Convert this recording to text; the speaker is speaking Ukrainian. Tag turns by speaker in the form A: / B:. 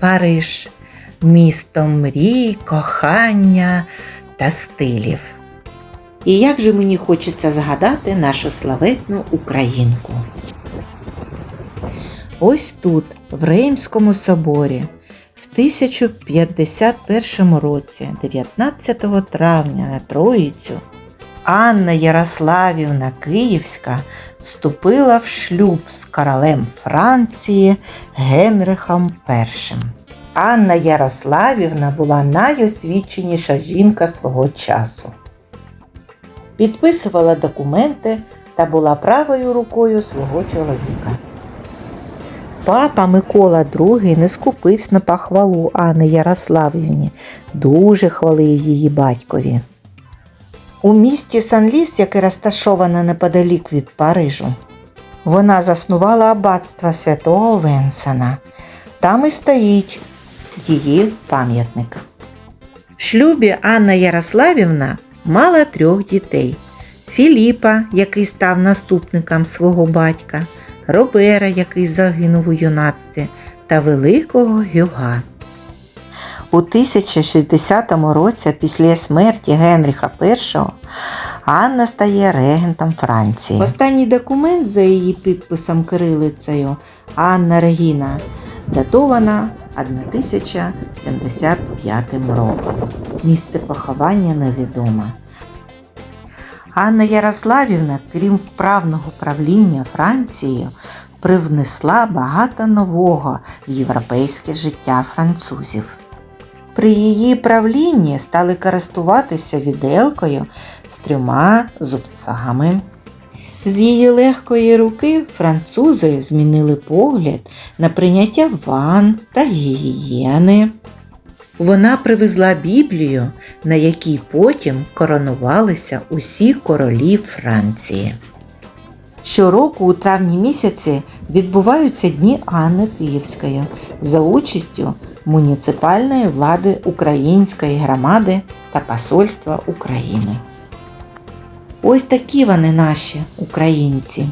A: Париж, місто мрій, кохання та стилів. І як же мені хочеться згадати нашу славетну українку. Ось тут, в Реймському соборі, в 1051 році, 19 травня на Троїцю, Анна Ярославівна Київська вступила в шлюб з королем Франції Генрихом І. Анна Ярославівна була найосвіченіша жінка свого часу. Підписувала документи та була правою рукою свого чоловіка. Папа Микола II не скупився на похвалу Анни Ярославівні, дуже хвалив її батькові. У місті Санліс, яке розташоване неподалік від Парижу, вона заснувала аббатство святого Венсена. Там і стоїть її пам'ятник. В шлюбі Анна Ярославівна мала трьох дітей: Філіпа, який став наступником свого батька, Робера, який загинув у юнацтві, та великого Гюга. У 1060 році, після смерті Генріха І, Анна стає регентом Франції. Останній документ за її підписом кирилицею Анна Регіна датована 1075 роком. Місце поховання невідоме. Анна Ярославівна, крім вправного правління Францією, привнесла багато нового в європейське життя французів. При її правлінні стали користуватися віделкою з трьома зубцями. З її легкої руки французи змінили погляд на прийняття ван та гігієни. Вона привезла Біблію, на якій потім коронувалися усі королі Франції. Щороку у травні місяці відбуваються Дні Анни Київської за участю муніципальної влади Української громади та Посольства України. Ось такі вони наші українці.